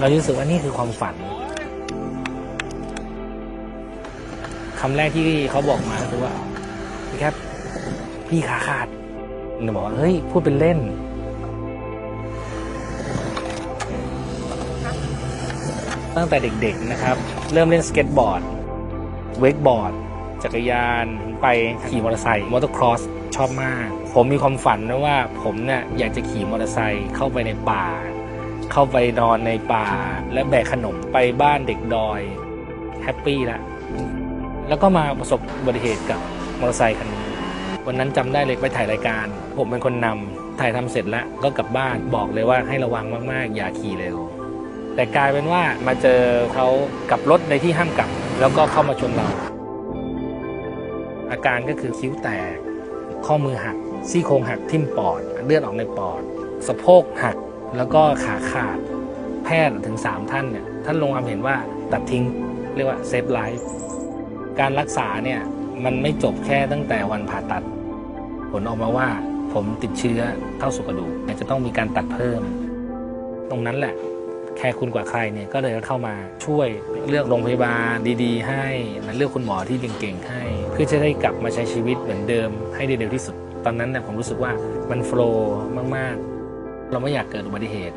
เรารู้สึกว่านี่คือความฝันคำแรกที่เขาบอกมาคือว่าพี่แคปพี่ขาขาดหนูบอกว่าเฮ้ยพูดเป็นเล่นตั้งแต่เด็กๆนะครับ เริ่มเล่นสเก็ตบอร์ด เวกบอร์ด จักรยานไปขี่มอเตอร์ไซค์มอเตอร์ครอสชอบมาก ผมมีความฝันนะว่าผมเนี่ยอยากจะขี่มอเตอร์ไซค์เข้าไปในป่า เข้าไปนอนในป่า และแบกขนมไปบ้านเด็กดอยแฮปปี้ละแล้วก็มาประสบอุบัติเหตุกับมอเตอร์ไซค์คันนี้วันนั้นจำได้เลยไปถ่ายรายการ ผมเป็นคนนำถ่ายทำเสร็จแล้วก็กลับบ้านบอกเลยว่าให้ระวังมากๆ อย่าขี่เร็วแต่กลายเป็นว่ามาเจอเขากับรถในที่ห้ามกลับ แล้วก็เข้ามาชนเรา อาการก็คือคิ้วแตก ข้อมือหัก ซี่โครงหักทิ่มปอด เลือดออกในปอด สะโพกหัก แล้วก็ขาขาดแพทย์ถึง 3 ท่านเนี่ยท่านลงความเห็นว่าตัดทิ้งเรียกว่าเซฟไลฟ์การรักษาเนี่ยมันไม่จบแค่ตั้งแต่วันผ่าตัด ผลออกมาว่าผมติดเชื้อเข้าสู่กระดูกจะต้องมีการตัดเพิ่ม ตรงนั้นแหละ แค่คุณกว่าใครเนี่ยก็เลยเข้ามาช่วยเลือกโรงพยาบาลดีๆ ให้เลือกคุณหมอที่เก่งๆให้ เพื่อจะได้กลับมาใช้ชีวิตเหมือนเดิมให้ได้เร็วที่สุด ตอนนั้นเนี่ยผมรู้สึกว่ามันโฟล์มากๆ เราไม่อยากเกิดอุบัติเหตุ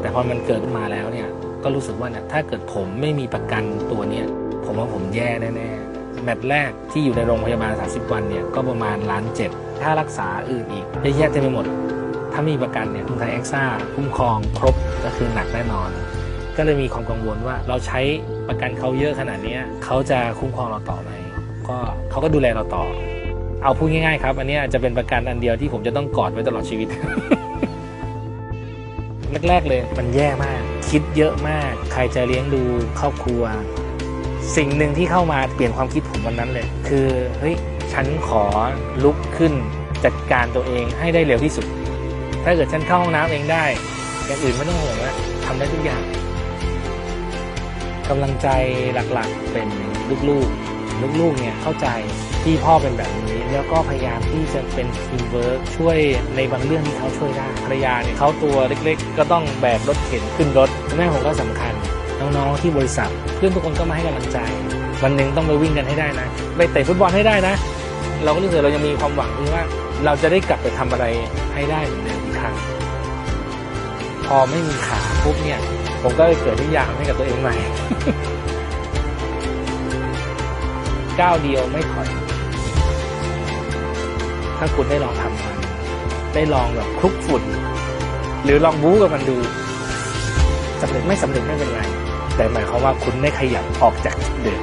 แต่พอมันเกิดขึ้นมาแล้วเนี่ยก็รู้สึกว่าเนี่ยถ้าเกิดผมไม่มีประกันตัวเนี้ยผมว่าผมแย่แน่ๆแมตช์แรกที่อยู่ในโรงพยาบาล 30 วันเนี่ยก็ประมาณล้านเจ็ดถ้ารักษาอื่นอีกเยอะแยะเต็มไปหมด ถ้ามีประกันเนี่ยกรุงไทยเอ็กซ่าคุ้มครองครบก็คือหนักแน่นอน ก็เลยมีความกังวลว่าเราใช้ประกันเขาเยอะขนาดนี้เขาจะคุ้มครองเราต่อไหมก็เขาก็ดูแลเราต่อ เอาพูดง่ายๆครับ อันนี้จะเป็นประกันอันเดียวที่ผมจะต้องกอดไว้ตลอดชีวิต แรก ๆ เลยมันแย่มาก คิดเยอะมาก ใครจะเลี้ยงดูครอบครัว สิ่งหนึ่งที่เข้ามาเปลี่ยนความคิดผมวันนั้นเลย คือเฮ้ยฉันขอลุกขึ้นจัดการตัวเองให้ได้เร็วที่สุด ถ้าเกิดฉันเข้าห้องน้ำเองได้ อย่างอื่นไม่ต้องห่วงแล้วทำได้ทุกอย่างกำลังใจหลักๆเป็นลูกๆ ลูกๆเนี่ยเข้าใจ ที่พ่อเป็นแบบนี้ แล้วก็พยายามที่จะเป็นทีมเวิร์กช่วยในบางเรื่องที่เขาช่วยได้ภรรยาเนี่ยเขาตัวเล็กๆ ก็ต้องแบกรถเข็นขึ้นรถแม่ผมก็สำคัญน้องๆที่บริษัท เพื่อนทุกคนก็มาให้กำลังใจ วันหนึ่งต้องไปวิ่งกันให้ได้นะไปเตะฟุตบอลให้ได้นะ เราก็รู้สึกเรายังมีความหวังที่ว่า เราจะได้กลับไปทำอะไรให้ได้เหมือนเดิมอีกครั้งพอไม่มีขาปุ๊บเนี่ย ผมก็เลยเกิดทุกอย่างให้กับตัวเองใหม่ก้าวเดียวไม่ถอย ถ้าคุณได้ลองทำมัน ได้ลองแบบคลุกฝุ่น หรือลองบู๊กับมันดูสำเร็จไม่สำเร็จไม่เป็นไร แต่หมายความว่าคุณได้ขยับออกจากเดิม